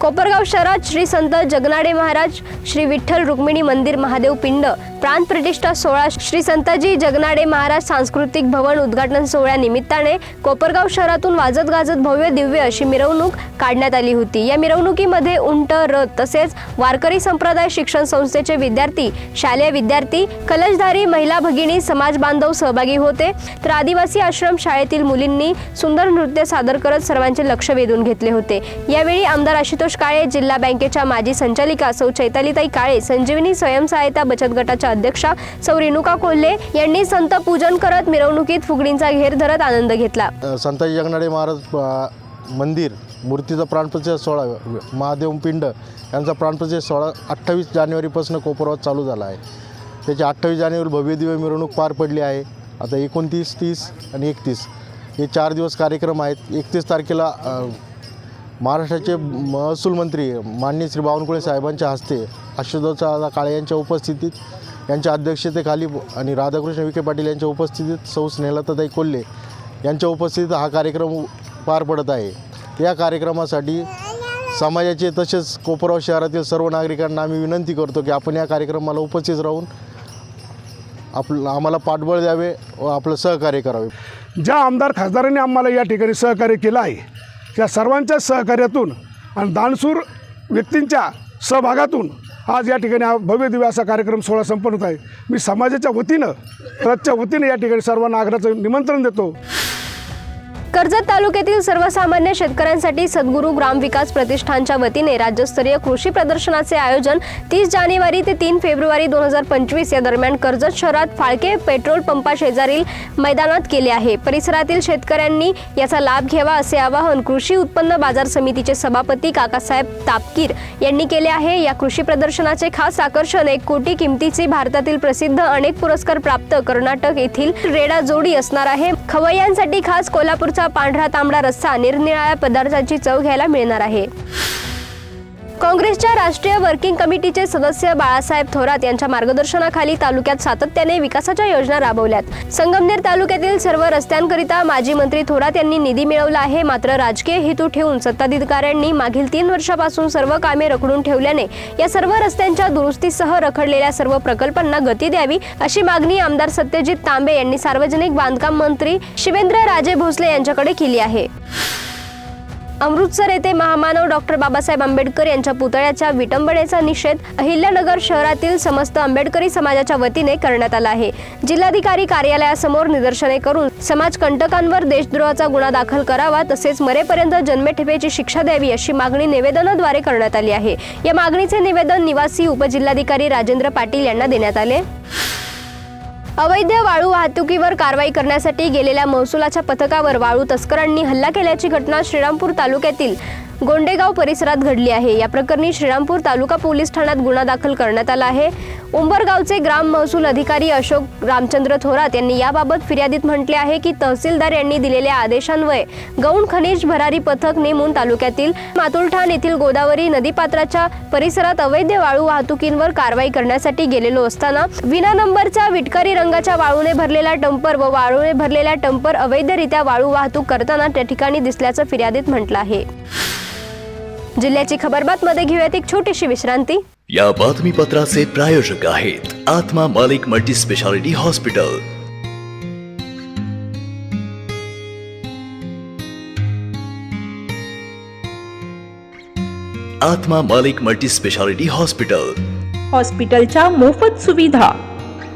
कोपरगाव शहरात श्री संत जगनाडे महाराज श्री विठ्ठल रुक्मिणी मंदिर महादेव पिंड प्राण प्रतिष्ठा सोहळा श्री संताजी जगनाडे महाराज सांस्कृतिक भवन उद्घाटन सोहळ्या निमित्ताने कोपरगाव शहरातून वाजत गाजत भव्य दिव्य अशी मिरवणूक काढण्यात आली होती. या मिरवणुकीमध्ये उंट रथ तसेच वारकरी संप्रदाय शिक्षण संस्थेचे विद्यार्थी शालेय विद्यार्थी कलशधारी महिला भगिनी समाज बांधव सहभागी होते. तर आदिवासी आश्रम शाळेतील मुलींनी सुंदर नृत्य सादर करत सर्वांचे लक्ष वेधून घेतले होते. यावेळी आमदार आशुतोष काळे जिल्हा बँकेच्या माजी संचालिका सौ चैतालीताई काळे संजीवनी स्वयंसहायता बचत गटाच्या अध्यक्षा सौ रेणुका कोल्हे यांनी संत पूजन करत मिरवणुकीत फुगडींचा घेर धरत आनंद घेतला. संताजी जगनाडे महाराज मंदिर मूर्तीचा प्राणप्रतिष्ठा सोहळा महादेव पिंड यांचा प्राणप्रतिष्ठा सोहळा अठ्ठावीस जानेवारीपासून कोपरवात चालू झाला आहे. त्याची अठ्ठावीस जानेवारी भव्य दिव्य मिरवणूक पार पडली आहे. आता एकोणतीस तीस आणि एकतीस हे चार दिवस कार्यक्रम आहेत. एकतीस तारखेला महाराष्ट्राचे महसूल मंत्री माननीय श्री बावनकुळे साहेबांच्या हस्ते आशुतोषदादा काळे यांच्या उपस्थितीत यांच्या अध्यक्षतेखाली आणि राधाकृष्ण विखे पाटील यांच्या उपस्थितीत सौ स्नेहलताताई कोल्हे यांच्या उपस्थितीत हा कार्यक्रम पार पडत आहे. या कार्यक्रमासाठी समाजाचे तसेच कोपराव शहरातील सर्व नागरिकांना आम्ही विनंती करतो की आपण या कार्यक्रमाला उपस्थित राहून आपलं आम्हाला पाठबळ द्यावे व आपलं सहकार्य करावे. ज्या आमदार खासदारांनी आम्हाला या ठिकाणी सहकार्य केलं आहे या सर्वांच्या सहकार्यातून आणि दानसूर व्यक्तींच्या सहभागातून आज या ठिकाणी हा भव्य दिव्य असा कार्यक्रम सोहळा संपन्न होत आहे. मी समाजाच्या वतीनं ट्रस्टच्या वतीनं या ठिकाणी सर्वांना आग्रहाचं निमंत्रण देतो. कर्जत तालुक्यातील सर्वसामान्य शेतकऱ्यांसाठी सद्गुरू ग्राम विकास प्रतिष्ठानच्या वतीने राज्यस्तरीय कृषी प्रदर्शनाचे आयोजन तीस जानेवारी ते तीन फेब्रुवारी दोन हजार पंचवीस या दरम्यान कर्जत शहरात फाळके पेट्रोल पंपा शेजारील मैदानात केले आहे. परिसरातील शेतकऱ्यांनी याचा लाभ घ्यावा असे आवाहन कृषी उत्पन्न बाजार समितीचे सभापती काकासाहेब तापकीर यांनी केले आहे. या कृषी प्रदर्शनाचे खास आकर्षण एक कोटी किमतीचे भारतातील प्रसिद्ध अनेक पुरस्कार प्राप्त कर्नाटक येथील रेडा जोडी असणार आहे. खवय्यांसाठी खास कोल्हापूरचा पांढरा तांबडा रस्सा निरनिराळ्या पदार्थाची चव घ्यायला मिळणार आहे. काँग्रेसच्या राष्ट्रीय वर्किंग कमिटीचे सदस्य बाळासाहेब थोरात यांच्या मार्गदर्शनाखाली तालुक्यात सातत्याने विकासाच्या योजना राबवल्यात. संगमनेर तालुक्यातील सर्व रस्त्यांकरिता माजी मंत्री थोरात यांनी निधी मिळवला आहे. मात्र राजकीय हेतू ठेवून सत्ताधिकाऱ्यांनी मागील तीन वर्षापासून सर्व कामे रखडून ठेवल्याने या सर्व रस्त्यांच्या दुरुस्तीसह रखडलेल्या सर्व प्रकल्पांना गती द्यावी अशी मागणी आमदार सत्यजित तांबे यांनी सार्वजनिक बांधकाम मंत्री शिवेंद्र राजे भोसले यांच्याकडे केली आहे. अमृतसर येथे महामानव डॉक्टर बाबासाहेब आंबेडकर यांच्या पुतळ्याच्या विटंबनेचा निषेध अहिल्यानगर शहरातील समस्त आंबेडकरी समाजाच्या वतीने करण्यात आला आहे. जिल्हाधिकारी कार्यालयासमोर निदर्शने करून समाजकंटकांवर देशद्रोहाचा गुन्हा दाखल करावा तसेच मरेपर्यंत जन्मठेपेची शिक्षा द्यावी अशी मागणी निवेदनाद्वारे करण्यात आली आहे. या मागणीचे निवेदन निवासी उपजिल्हाधिकारी राजेंद्र पाटील यांना देण्यात आले. अवैध वाळू वाहतुकीवर कारवाई करण्यासाठी गेलेल्या महसुलाच्या पथकावर वाळू तस्करांनी हल्ला केल्याची घटना श्रीरामपूर तालुक्यातील गोंडेगाव परिसरात घडली आहे. या प्रकरणी श्रीरामपूर तालुका पोलीस ठाण्यात गुन्हा दाखल करण्यात आला आहे. उंबरगावचे ग्राम महसूल अधिकारी अशोक रामचंद्र थोरात यांनी याबाबत फिर्यादीत म्हटले आहे की तहसीलदार यांनी दिलेल्या आदेशान्वये गौण खनिज भरारी पथक नेमून तालुक्यातील मातुलठाण येथील गोदावरी नदीपात्राच्या परिसरात अवैध वाळू वाहतुकींवर कारवाई करण्यासाठी गेलेलो असताना विना नंबरच्या विटकारी रंगाच्या वाळूने भरलेला टंपर व वाळूने भरलेला टंपर अवैधरित्या वाळू वाहतूक करताना त्या ठिकाणी दिसल्याचं फिर्यादीत म्हटलं आहे. जिल्ह्याची खबरबात मध्ये घेऊयात एक छोटीशी विश्रांती. या बातमीपत्राचे प्रायोजक आहेत आत्मा मालिक मल्टी स्पेशालिटी हॉस्पिटल. आत्मा मालिक मल्टी स्पेशालिटी हॉस्पिटल. हॉस्पिटलच्या मोफत सुविधा.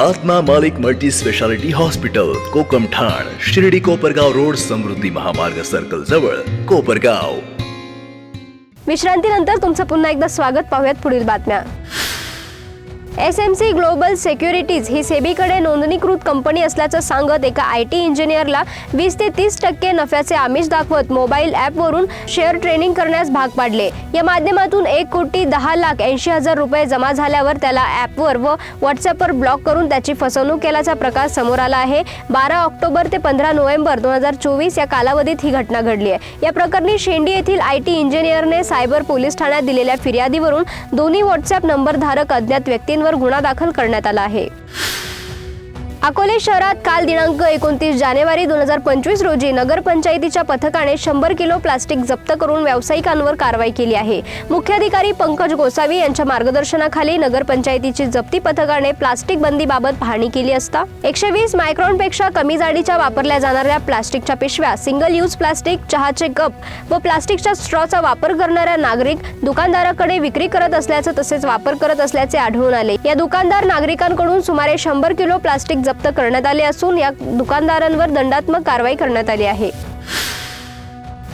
आत्मा मालिक मल्टी स्पेशालिटी हॉस्पिटल कोकम ठाण शिर्डी कोपरगाव रोड समृद्धी महामार्ग सर्कल जवळ कोपरगाव. विश्रांतीनंतर तुमचं पुन्हा एकदा स्वागत पाहूयात पुढील बातम्या. S M C global securities ही सेबीकडे नोंदणीकृत कंपनी असल्याचं सांगत एका आय टी इंजिनियरला वीस ते तीस टक्के नफ्याचे आमिष दाखवत मोबाईल ॲपवरून शेअर ट्रेनिंग करण्यास भाग पाडले. या माध्यमातून एक कोटी दहा लाख ऐंशी हजार रुपये जमा झाल्यावर त्याला ॲपवर व व्हॉट्सॲपवर ब्लॉक करून त्याची फसवणूक केल्याचा प्रकार समोर आला आहे. बारा ऑक्टोबर ते पंधरा नोव्हेंबर दोन हजार चोवीस या कालावधीत ही घटना घडली आहे. या प्रकरणी शेंडी येथील आय टी इंजिनियरने सायबर पोलीस ठाण्यात दिलेल्या फिर्यादीवरून दोन्ही व्हॉट्सॲप नंबरधारक अज्ञात व्यक्ती व्यक्तींवर गुन्हा दाखल करण्यात आला आहे. अकोले शहरात काल दिनांक एकोणतीस जानेवारी दोन हजार पंचवीस रोजी नगरपंचायतीच्या पथकाने शंभर किलो प्लास्टिक जप्त करून व्यावसायिकांवर कारवाई केली आहे. मुख्याधिकारी पंकज गोसावी यांच्या मार्गदर्शनाखाली नगरपंचायतीची जप्ती पथकाने प्लास्टिक बंदीबाबत पाहणी केली असता एकशे वीस मायक्रॉनपेक्षा कमी जाडीच्या वापरल्या जाणाऱ्या प्लास्टिकच्या पिशव्या सिंगल यूज प्लास्टिक चहाचे कप व प्लास्टिकच्या स्ट्रॉचा वापर करणाऱ्या नागरिक दुकानदाराकडे विक्री करत असल्याचं तसेच वापर करत असल्याचे आढळून आले. या दुकानदार नागरिकांकडून सुमारे शंभर किलो प्लास्टिक जप्त करण्यात आले असून या दुकानदारांवर दंडात्मक कारवाई करण्यात आली आहे.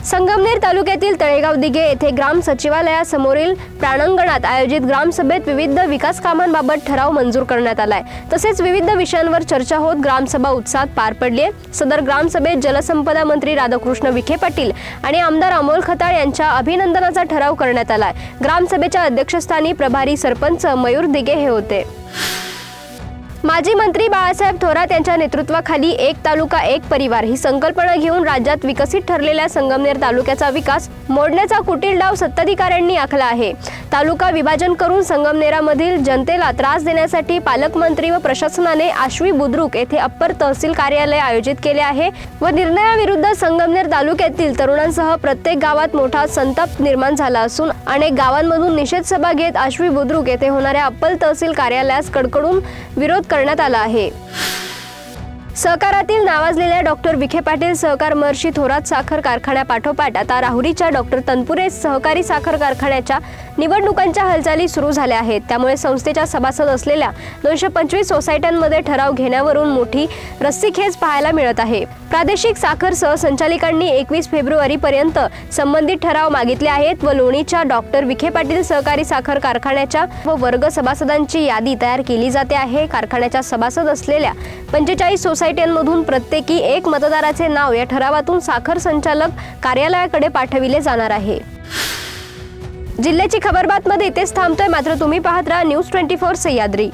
संगमनेर तालुक्यातील तळेगाव दिघे येथे ग्राम सचिवालयासमोरील प्रांगणात आयोजित ग्रामसभेत विविध विकास कामांबाबत ठराव मंजूर करण्यात आलाय. तसेच विविध विषयांवर चर्चा होत ग्रामसभा उत्साहात पार पडली आहे. सदर ग्रामसभेत जलसंपदा मंत्री राधाकृष्ण विखे पाटील आणि आमदार अमोल खताळ यांच्या अभिनंदनाचा ठराव करण्यात आलाय. ग्रामसभेच्या अध्यक्षस्थानी प्रभारी सरपंच मयूर दिघे हे होते. माजी मंत्री बाळासाहेब थोरात यांच्या नेतृत्वाखाली एक तालुका एक परिवार ही संकल्पना घेऊन राज्यात विकसित ठरलेल्या संगमनेर तालुक्याचा विकास मोडण्याचा कुटील डाव सत्ताधिकाऱ्यांनी आखला आहे. तालुका विभाजन करून संगमनेरामधील जनतेला त्रास देण्यासाठी पालकमंत्री व प्रशासनाने आश्वी बुद्रुक येथे अप्पर तहसील कार्यालय आयोजित केले आहे व निर्णयाविरुद्ध संगमनेर तालुक्यातील तरुणांसह प्रत्येक गावात मोठा संताप निर्माण झाला असून अनेक गावांमधून निषेध सभा घेत आश्वी बुद्रुक येथे होणाऱ्या अप्पल तहसील कार्यालयास कडकडून विरोध करण्यात आला आहे. सहकारातील नावाजलेल्या डॉक्टर विखे पाटील सहकार मर्षी थोरात साखर कारखान्यापाठोपाठ आता राहुरीच्या डॉक्टर तनपुरे सहकारी साखर कारखान्याच्या निवडणुकांच्या हालचाली सुरू झाल्या आहेत. त्यामुळे संस्थेच्या सभासद असलेल्या दोनशे पंचवीस सोसायट्यांमध्ये ठराव घेण्यावरून मोठी रस्सीखेच पाहायला मिळत आहे. प्रादेशिक साखर सहसंचालिकांनी एकवीस फेब्रुवारीपर्यंत संबंधित ठराव मागितले आहेत व लोणीच्या डॉक्टर विखे पाटील सहकारी साखर कारखान्याच्या व वर्ग सभासदांची यादी तयार केली जाते आहे. कारखान्याच्या सभासद असलेल्या पंचेचाळीस सोसायट्यांमधून प्रत्येकी एक मतदाराचे नाव या ठरावातून साखर संचालक कार्यालयाकडे पाठविले जाणार आहे. जिल्ह्याची खबरबातमध्ये इथेच थांबतोय. मात्र तुम्ही पाहत राहा न्यूज ट्वेंटी फोर सह्याद्री.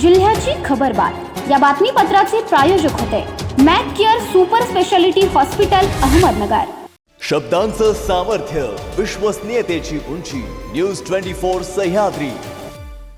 जिल्ह्याची खबरबात. या बातमीपत्राचे प्रायोजक होते. Mac care super speciality hospital Ahmednagar. शब्दांचं सामर्थ्य विश्वसनीयतेची उंची न्यूज ट्वेंटी फोर सह्याद्री.